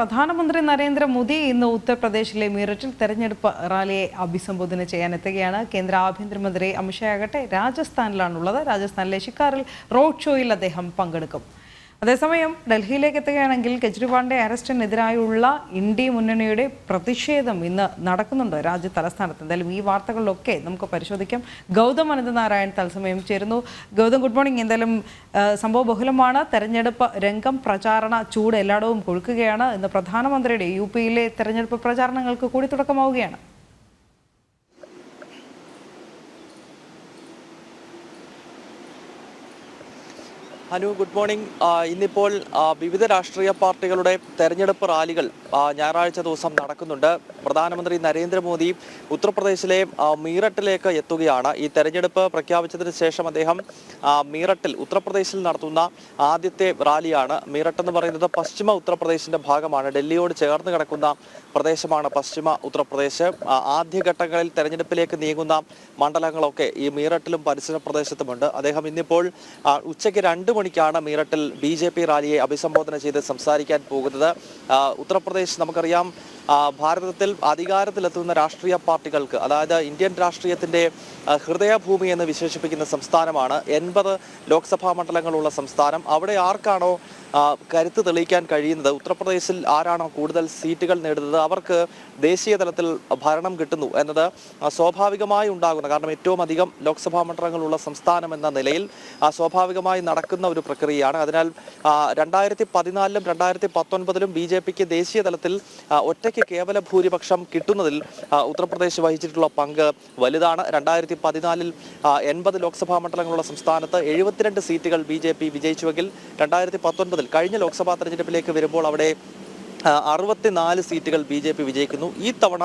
പ്രധാനമന്ത്രി നരേന്ദ്രമോദി ഇന്ന് ഉത്തർപ്രദേശിലെ മീററ്റിൽ തെരഞ്ഞെടുപ്പ് റാലിയെ അഭിസംബോധന ചെയ്യാൻ എത്തുകയാണ്. കേന്ദ്ര ആഭ്യന്തരമന്ത്രി അമിത്ഷാ ആകട്ടെ രാജസ്ഥാനിലാണുള്ളത്. രാജസ്ഥാനിലെ ഷിക്കാറിൽ റോഡ് ഷോയിൽ അദ്ദേഹം പങ്കെടുക്കും. അതേസമയം ഡൽഹിയിലേക്ക് എത്തുകയാണെങ്കിൽ കെജ്രിവാളിന്റെ അറസ്റ്റിനെതിരായുള്ള ഇന്ത്യ മുന്നണിയുടെ പ്രതിഷേധം ഇന്ന് നടക്കുന്നുണ്ട്. രാജ്യ തലസ്ഥാനത്ത്. എന്തായാലും ഈ വാർത്തകളിലൊക്കെ നമുക്ക് പരിശോധിക്കാം. ഗൗതം അനന്തനാരായൺ തത്സമയം ചേരുന്നു. ഗൗതം ഗുഡ് മോർണിംഗ് എന്തായാലും സംഭവ ബഹുലമാണ്. തെരഞ്ഞെടുപ്പ് രംഗം പ്രചാരണ ചൂട് എല്ലായിടവും കൊഴുക്കുകയാണ്. ഇന്ന് പ്രധാനമന്ത്രിയുടെ യു പിയിലെ തെരഞ്ഞെടുപ്പ് പ്രചാരണങ്ങൾക്ക് കൂടി തുടക്കമാവുകയാണ് അനു ഗുഡ് മോർണിംഗ്. ഇന്നിപ്പോൾ വിവിധ രാഷ്ട്രീയ പാർട്ടികളുടെ തെരഞ്ഞെടുപ്പ് റാലികൾ ഞായറാഴ്ച ദിവസം നടക്കുന്നുണ്ട്. പ്രധാനമന്ത്രി നരേന്ദ്രമോദി ഉത്തർപ്രദേശിലെ മീററ്റിലേക്ക് എത്തുകയാണ്. ഈ തെരഞ്ഞെടുപ്പ് പ്രഖ്യാപിച്ചതിന് ശേഷം അദ്ദേഹം മീററ്റിൽ ഉത്തർപ്രദേശിൽ നടത്തുന്ന ആദ്യത്തെ റാലിയാണ്. മീററ്റ് എന്ന് പറയുന്നത് പശ്ചിമ ഉത്തർപ്രദേശിന്റെ ഭാഗമാണ്. ഡൽഹിയോട് ചേർന്ന് കിടക്കുന്ന പ്രദേശമാണ് പശ്ചിമ ഉത്തർപ്രദേശ്. ആദ്യഘട്ടങ്ങളിൽ തെരഞ്ഞെടുപ്പിലേക്ക് നീങ്ങുന്ന മണ്ഡലങ്ങളൊക്കെ ഈ മീററ്റിലും പരിസര പ്രദേശത്തുമുണ്ട്. അദ്ദേഹം ഇന്നിപ്പോൾ ഉച്ചയ്ക്ക് രണ്ട് മണിക്കാണ് മീററ്റിൽ ബി ജെ പി റാലിയെ അഭിസംബോധന ചെയ്ത് സംസാരിക്കാൻ പോകുന്നത്. ഉത്തർപ്രദേശ് നമുക്കറിയാം ഭാരതത്തിൽ അധികാരത്തിലെത്തുന്ന രാഷ്ട്രീയ പാർട്ടികൾക്ക് അതായത് ഇന്ത്യൻ രാഷ്ട്രീയത്തിന്റെ ഹൃദയഭൂമി എന്ന് വിശേഷിപ്പിക്കുന്ന സംസ്ഥാനമാണ്. എൺപത് ലോക്സഭാ മണ്ഡലങ്ങളുള്ള സംസ്ഥാനം. അവിടെ ആർക്കാണോ കരുത്ത് തെളിയിക്കാൻ കഴിയുന്നത്? ഉത്തർപ്രദേശിൽ ആരാണോ കൂടുതൽ സീറ്റുകൾ നേടുന്നത്? അവർക്ക് ദേശീയ തലത്തിൽ ഭരണം കിട്ടുന്നു എന്നത് സ്വാഭാവികമായി ഉണ്ടാകുന്ന കാരണം ഏറ്റവും അധികം ലോക്സഭാ മണ്ഡലങ്ങളുള്ള സംസ്ഥാനം എന്ന നിലയിൽ സ്വാഭാവികമായി നടക്കുന്ന ഒരു പ്രക്രിയയാണ്. അതിനാൽ രണ്ടായിരത്തി പതിനാലിലും രണ്ടായിരത്തി പത്തൊൻപതിലും ബി ജെ പിക്ക് ദേശീയ തലത്തിൽ ഒറ്റയ്ക്ക് കേവല ഭൂരിപക്ഷം കിട്ടുന്നതിൽ ഉത്തർപ്രദേശ് വഹിച്ചിട്ടുള്ള പങ്ക് വലുതാണ്. രണ്ടായിരത്തി പതിനാലിൽ എൺപത് ലോക്സഭാ മണ്ഡലങ്ങളുള്ള സംസ്ഥാനത്ത് എഴുപത്തിരണ്ട് സീറ്റുകൾ ബി ജെ പി വിജയിച്ചുവെങ്കിൽ രണ്ടായിരത്തി പത്തൊൻപതിൽ കഴിഞ്ഞ ലോക്സഭാ തെരഞ്ഞെടുപ്പിലേക്ക് വരുമ്പോൾ അവിടെ അറുപത്തിനാല് സീറ്റുകൾ ബി ജെ പി വിജയിക്കുന്നു. ഈ തവണ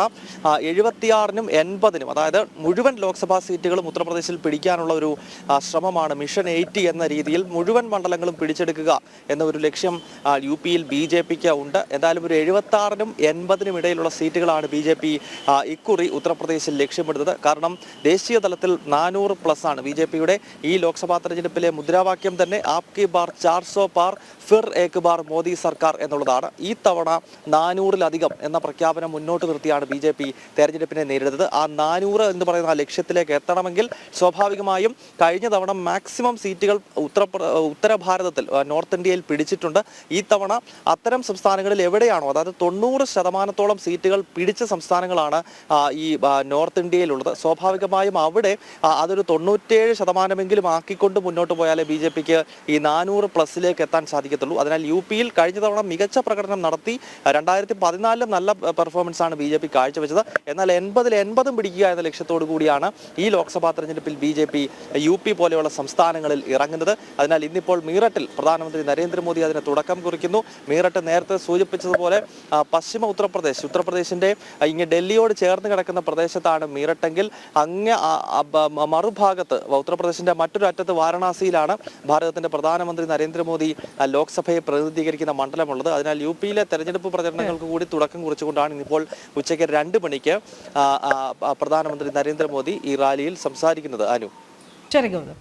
എഴുപത്തിയാറിനും എൺപതിനും അതായത് മുഴുവൻ ലോക്സഭാ സീറ്റുകളും ഉത്തർപ്രദേശിൽ പിടിക്കാനുള്ള ഒരു ശ്രമമാണ് മിഷൻ എയ്റ്റി എന്ന രീതിയിൽ മുഴുവൻ മണ്ഡലങ്ങളും പിടിച്ചെടുക്കുക എന്ന ഒരു ലക്ഷ്യം യു പിയിൽ ബി ജെ പിക്ക് ഉണ്ട്. എന്തായാലും ഒരു എഴുപത്താറിനും എൺപതിനും ഇടയിലുള്ള സീറ്റുകളാണ് ബി ജെ പി ഇക്കുറി ഉത്തർപ്രദേശിൽ ലക്ഷ്യമിടുന്നത്. കാരണം ദേശീയ തലത്തിൽ നാനൂറ് പ്ലസ് ആണ് ബി ജെ പിയുടെ. ഈ ലോക്സഭാ തെരഞ്ഞെടുപ്പിലെ മുദ്രാവാക്യം തന്നെ ആപ് കി ബാർ ചാർസോ പാർ ഫിർ ഏക് ബാർ മോദി സർക്കാർ എന്നുള്ളതാണ്. ഈ തവണ നാനൂറിലധികം എന്ന പ്രഖ്യാപനം മുന്നോട്ട് നിർത്തിയാണ് ബി ജെ പി തെരഞ്ഞെടുപ്പിനെ നേരിടുന്നത്. ആ നാനൂറ് എന്ന് പറയുന്ന ആ ലക്ഷ്യത്തിലേക്ക് എത്തണമെങ്കിൽ സ്വാഭാവികമായും കഴിഞ്ഞ തവണ മാക്സിമം സീറ്റുകൾ ഉത്തര ഉത്തര ഭാരതത്തിൽ നോർത്ത് ഇന്ത്യയിൽ പിടിച്ചിട്ടുണ്ട്. ഈ തവണ അത്തരം സംസ്ഥാനങ്ങളിൽ എവിടെയാണോ അതായത് തൊണ്ണൂറ് ശതമാനത്തോളം സീറ്റുകൾ പിടിച്ച സംസ്ഥാനങ്ങളാണ് ഈ നോർത്ത് ഇന്ത്യയിലുള്ളത്. സ്വാഭാവികമായും അവിടെ അതൊരു തൊണ്ണൂറ്റേഴ് ശതമാനമെങ്കിലും ആക്കിക്കൊണ്ട് മുന്നോട്ട് പോയാലേ ബി ജെ പിക്ക് ഈ നാനൂറ് പ്ലസിലേക്ക് എത്താൻ സാധിക്കത്തുള്ളൂ. അതിനാൽ യു പിയിൽ കഴിഞ്ഞ തവണ മികച്ച പ്രകടനം നടത്തി രണ്ടായിരത്തി പതിനാലിലും നല്ല പെർഫോമൻസ് ആണ് ബി ജെ പി കാഴ്ചവെച്ചത്. എന്നാൽ എൺപതിൽ എൺപതും പിടിക്കുക എന്ന ലക്ഷ്യത്തോടു കൂടിയാണ് ഈ ലോക്സഭാ തെരഞ്ഞെടുപ്പിൽ B J P U P പോലെയുള്ള സംസ്ഥാനങ്ങളിൽ ഇറങ്ങുന്നത്. അതിനാൽ ഇന്നിപ്പോൾ മീററ്റിൽ പ്രധാനമന്ത്രി നരേന്ദ്രമോദി അതിന് തുടക്കം കുറിക്കുന്നു. മീററ്റ് നേരത്തെ സൂചിപ്പിച്ചതുപോലെ പശ്ചിമ ഉത്തർപ്രദേശ് ഉത്തർപ്രദേശിന്റെ ഇങ്ങ് ഡൽഹിയോട് ചേർന്ന് കിടക്കുന്ന പ്രദേശത്താണ് മീററ്റെങ്കിൽ അങ്ങ് മറുഭാഗത്ത് ഉത്തർപ്രദേശിന്റെ മറ്റൊരു അറ്റത്ത് വാരണാസിയിലാണ് ഭാരതത്തിന്റെ പ്രധാനമന്ത്രി നരേന്ദ്രമോദി ലോക്സഭയെ പ്രതിനിധീകരിക്കുന്ന മണ്ഡലമുള്ളത്. അതിനാൽ യു പിയിലെ തെരഞ്ഞെടുപ്പ് പ്രചരണങ്ങൾക്ക് കൂടി തുടക്കം കുറിച്ചുകൊണ്ടാണ് ഇന്നിപ്പോൾ ഉച്ചയ്ക്ക് രണ്ട് മണിക്ക് പ്രധാനമന്ത്രി നരേന്ദ്രമോദി ഈ റാലിയിൽ സംസാരിക്കുന്നത്. അനു. ശരി ഗൗതം